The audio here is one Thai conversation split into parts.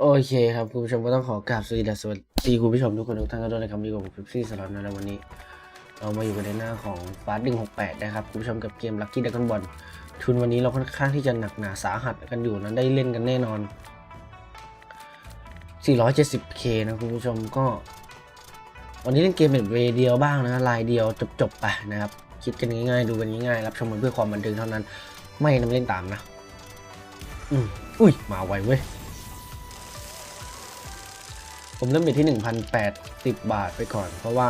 โอเคครับคุณผู้ชมก็ต้องขอกราบสวัสดีและสวัสดีคุณผู้ชมทุกคนทุกท่านกันด้วยนะครับมีกับผมพิซี่สล็อตนะแล้ววันนี้ เรามาอยู่กันในหน้าของฟาสต์ดึง68นะครับคุณผู้ชมกับเกมลั c กี้ดัก o n บอลทุนวันนี้เราค่อนข้างที่จะหนักหนาสาหัสกันอยู่นะได้เล่นกันแน่นอน 470k นะคุณผู้ชมก็ วันนี้เล่นเกมแบบเวเดียวบ้างนะลายเดียวจบๆไปนะครับคิดกันง่ายๆดูกันง่ายๆรับชมมันเพื่อความบันเทิงเท่านั้น ไม่นำเล่นตามนะ อืมอุ้ยมาไวเว้ย ผมเริ่มเบ็ดที่ 1,080 บาทไปก่อน เพราะว่า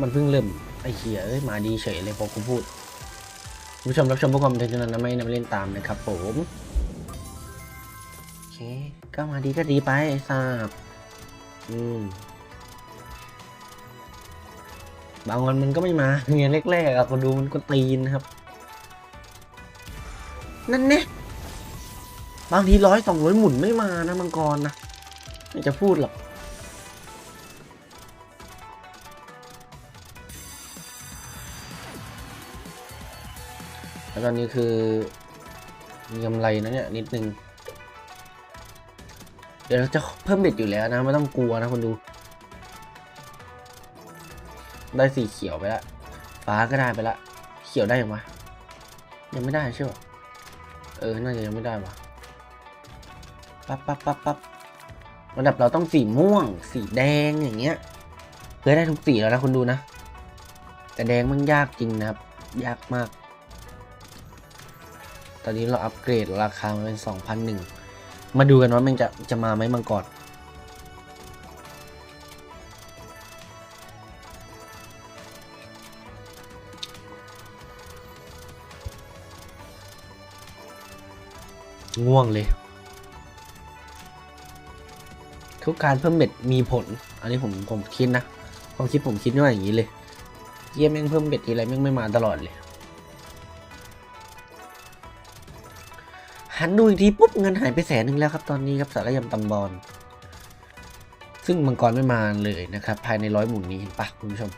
มันเพิ่งเริ่ม ไอ้เหี้ยเอ้ย มาดีเฉยเลยพอกูพูดผู้ชมรับชมพื่อความบันเทิงเท่านั้นนะไม่นำเล่นตามนะครับผมโอเค ก็มาดีก็ดีไปไอ้ทราบอืมบางวันมันก็ไม่มาเงี้ยแรกๆอะคนดูมันก็ตีนนะครับ นั่นเนี่ยบางทีร้อยสองร้อยหมุนไม่มานะมังกรนะ ไม่จะพูดหรอกแล้วตอนนี้คือ มีกำไรนะเนี่ยนิดนึง เดี๋ยวจะเพิ่มเบ็ดอยู่แล้วนะ ไม่ต้องกลัวนะคนดู ได้สีเขียวไปล้วฟ้าก็ได้ไปล้วเขียวได้ยังวะยังไม่ได้ใช่ปะเออ น่าจะยังไม่ได้วะปั๊บปั๊บปั๊บปั๊บ ระดับเราต้องสีม่วง สีแดงอย่างเงี้ยเพื่อได้ทุกสีแล้วนะคุณดูนะ แต่แดงมันยากจริงนะครับ ยากมาก ตอนนี้เราอัปเกรดราคามาเป็น2,001มาดูกันว่ามันจะจะมาไหมมังกรง่วงเลย ทุกการเพิ่มเบ็ดมีผล อันนี้ผมผมคิดนะความคิดผมคิดว่าอย่างนี้เลย เยี่ยแม่งเพิ่มเบ็ดทีไรแม่งไม่มาตลอดเลย หันดูอีกทีปุ๊บเงินหายไปแสนหนึ่งแล้วครับตอนนี้ครับสารยำตำบอลซึ่งมังกรไม่มาเลยนะครับ ภายในร้อยหมุนนี้เห็นปะคุณผู้ชม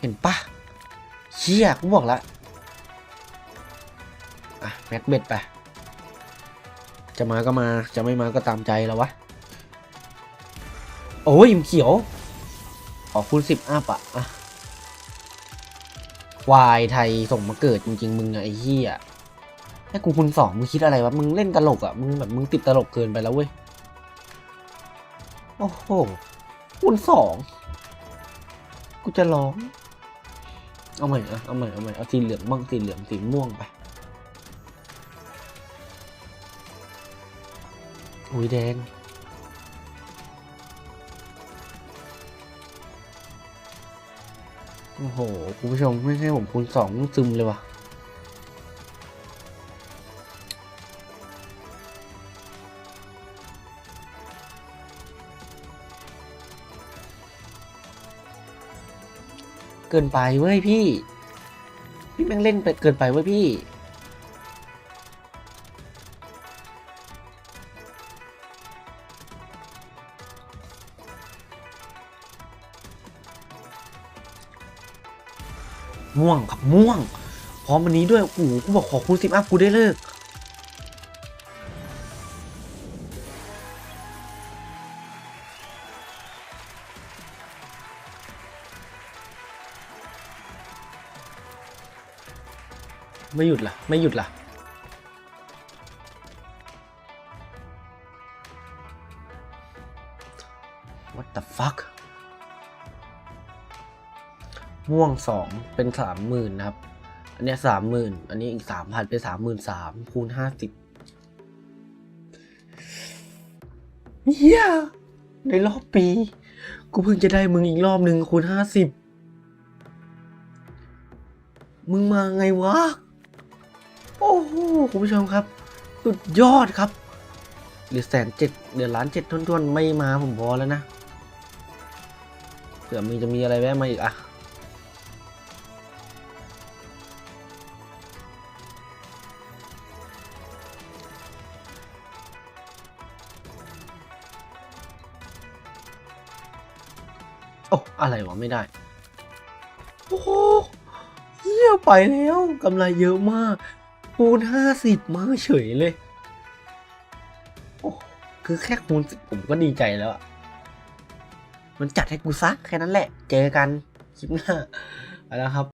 เห็นปะเชี่ยกูบอกละอะแม็กเบ็ดไป จะมาก็มา จะไม่มาก็ตามใจแล้ววะ โอ้ยเขียว ขอคูณสิบอัพอะอะวายไทยส่งมาเกิดจริงๆมึงอะไอ้เหี้ยให้กูคูณสองมึงคิดอะไรวะ มึงเล่นตลกอะมึงแบบมึงติดตลกเกินไปแล้วเว้ย โอ้โหคูณสอง กูจะร้อง เอาใหม่อะเอาใหม่ เอาใหม่ เอาสีเหลืองบ้างสีเหลืองสีม่วงไป อุ้ยแดง โอ้โห คุณผู้ชมไม่ใช่ผมคูณสองซึมเลยว่ะ เกินไปเว้ยพี่ พี่แม่งเล่นไปเกินไปเว้ยพี่ ม่วงครับม่วง พร้อมวันนี้ด้วย โอ้โหกูบอกขอคูณสิบอัพกูได้เลิกไม่หยุดล่ะ ไม่หยุดล่ะ what the fuck ม่วงสองเป็นสามหมื่นนะครับ อันนี้สามหมื่นอันนี้อีกสามพันเป็นสามหมื่นสามคูณห้าสิบเฮียในรอบปี กูเพิ่งจะได้มึงอีกรอบหนึ่งคูณห้าสิบมึงมาไงวะ โอ้โห คุณผู้ชมครับ สุดยอดครับเหลือแสนเจ็ดเดือล้านเจ็ดทวนๆ ไม่มาผมพอแล้วนะเผื่อมึงจะมีอะไรแวะมาอีกอะ โอ้อะไรวะไม่ได้ โอ้เฮียไปแล้วกำไรเยอะมากคูณห้าสิบมาเฉยเลย โอ้คือแค่คูณสิบผมก็ดีใจแล้วอะมันจัดให้กูซักแค่นั้นแหละ เจอกันคลิปหน้าไปแล้วครับ